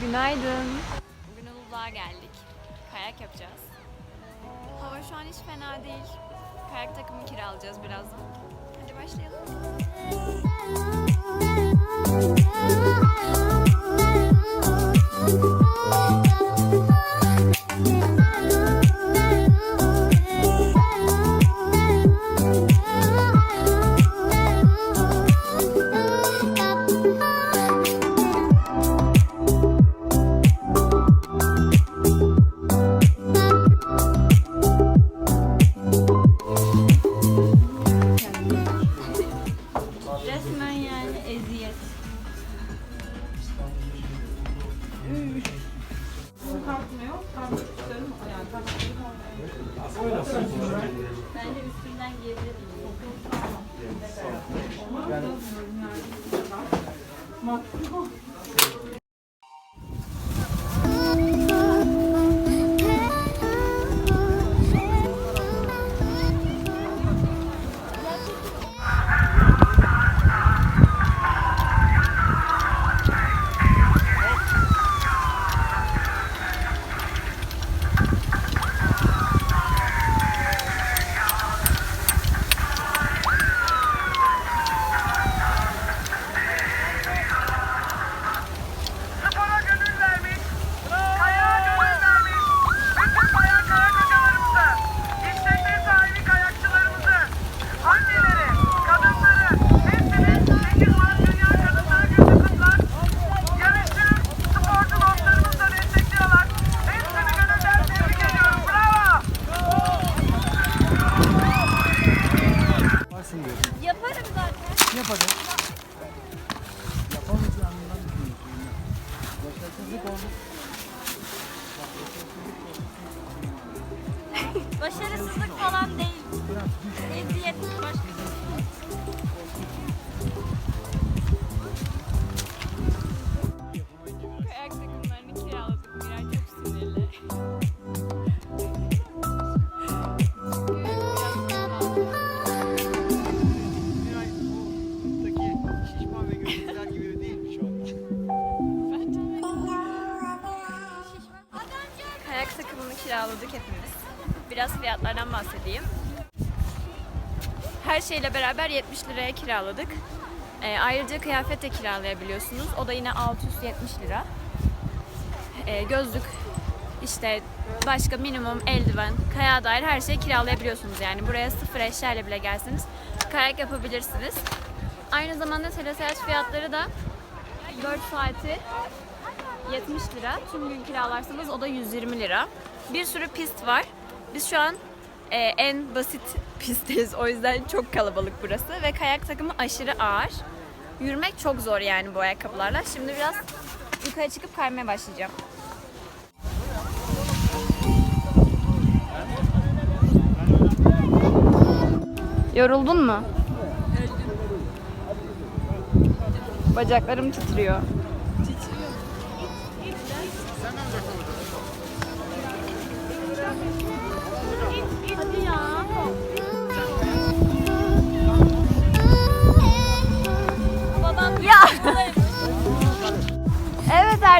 Günaydın. Bugün Uludağ'a geldik. Kayak yapacağız. Hava şu an hiç fena değil. Kayak takımı kiralayacağız birazdan. Hadi başlayalım. Bence Başarısızlık falan değil. Eziyet başka bir şey. Kiraladık hepimiz. Biraz fiyatlardan bahsedeyim. Her şeyle beraber 70 liraya kiraladık. Ee, ayrıca kıyafet de kiralayabiliyorsunuz. O da yine 670 lira. Ee, gözlük, işte başka minimum eldiven, kaya dair her şeyi kiralayabiliyorsunuz. Yani buraya sıfır eşyayla bile gelseniz kayak yapabilirsiniz. Aynı zamanda teleseyahat fiyatları da 4 saati 70 lira. Tüm gün kiralarsanız o da 120 lira. Bir sürü pist var. Biz şu an e, en basit pistteyiz. O yüzden çok kalabalık burası. Ve kayak takımı aşırı ağır. Yürümek çok zor yani bu ayakkabılarla. Şimdi biraz yukarı çıkıp kaymaya başlayacağım. Yoruldun mu? Bacaklarım titriyor.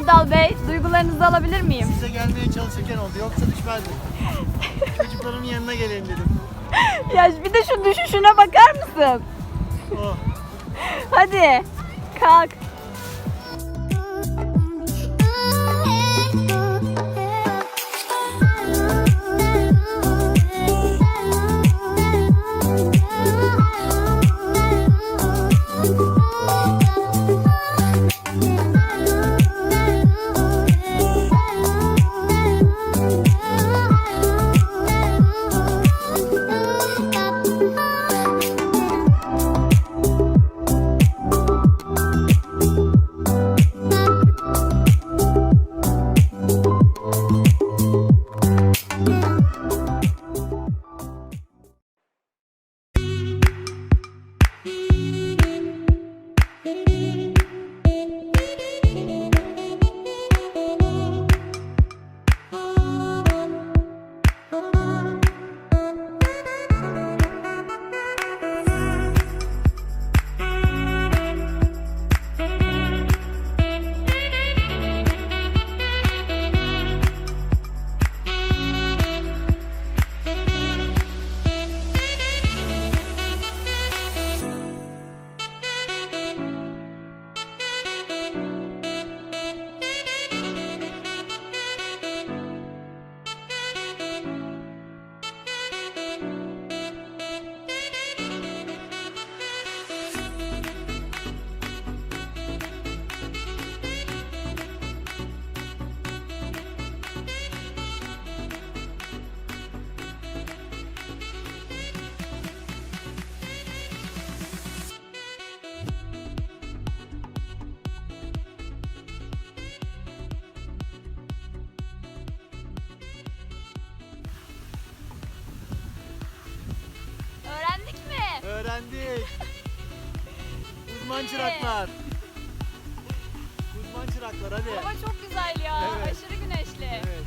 Erdal Bey, duygularınızı alabilir miyim? Size gelmeye çalışırken oldu yoksa düşmezdim. Çocuklarımın yanına gelin dedim. Ya bir de şu düşüşüne bakar mısın? Oh. Hadi kalk. Yendik. Uzman çıraklar. Uzman çıraklar hadi. Hava çok güzel ya. Evet. Aşırı güneşli. Evet.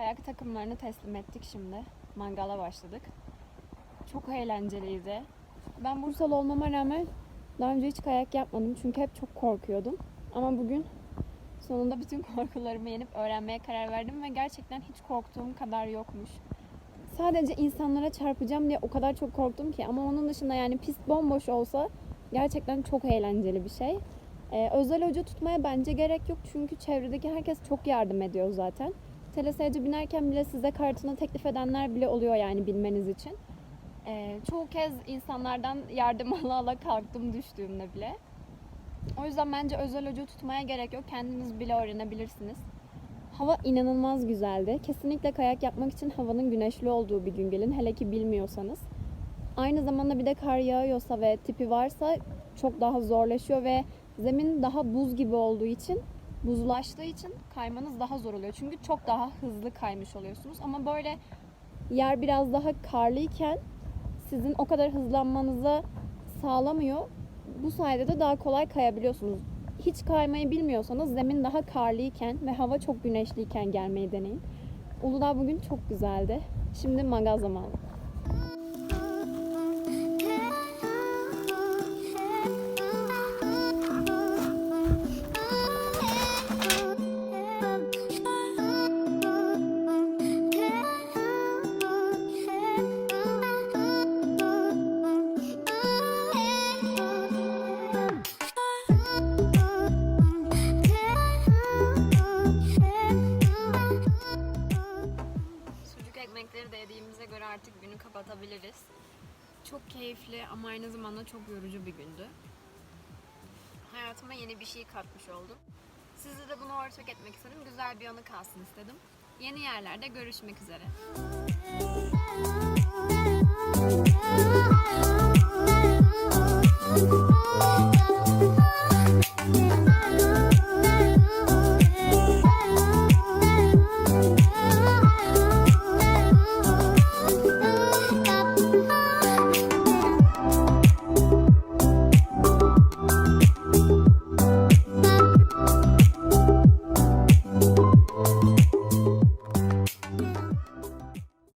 Kayak takımlarını teslim ettik şimdi. Mangala başladık. Çok eğlenceliydi. Ben Bursalı olmama rağmen daha önce hiç kayak yapmadım çünkü hep çok korkuyordum. Ama bugün sonunda bütün korkularımı yenip öğrenmeye karar verdim ve gerçekten hiç korktuğum kadar yokmuş. Sadece insanlara çarpacağım diye o kadar çok korktum ki ama onun dışında yani pist bomboş olsa gerçekten çok eğlenceli bir şey. Ee, özel hoca tutmaya bence gerek yok çünkü çevredeki herkes çok yardım ediyor zaten. TLS'ci binerken bile size kartını teklif edenler bile oluyor yani bilmeniz için. Ee, çoğu kez insanlardan yardım ala ala kalktım düştüğümde bile. O yüzden bence özel hoca tutmaya gerek yok. Kendiniz bile öğrenebilirsiniz. Hava inanılmaz güzeldi. Kesinlikle kayak yapmak için havanın güneşli olduğu bir gün gelin. Hele ki bilmiyorsanız. Aynı zamanda bir de kar yağıyorsa ve tipi varsa çok daha zorlaşıyor ve zemin daha buz gibi olduğu için buzlaştığı için kaymanız daha zor oluyor. Çünkü çok daha hızlı kaymış oluyorsunuz. Ama böyle yer biraz daha karlıyken sizin o kadar hızlanmanızı sağlamıyor. Bu sayede de daha kolay kayabiliyorsunuz. Hiç kaymayı bilmiyorsanız zemin daha karlıyken ve hava çok güneşliyken gelmeyi deneyin. Uludağ bugün çok güzeldi. Şimdi mangal zamanı. Aynı zamanda çok yorucu bir gündü. Hayatıma yeni bir şey katmış oldum. Sizi de bunu ortak etmek istedim. Güzel bir anı kalsın istedim. Yeni yerlerde görüşmek üzere.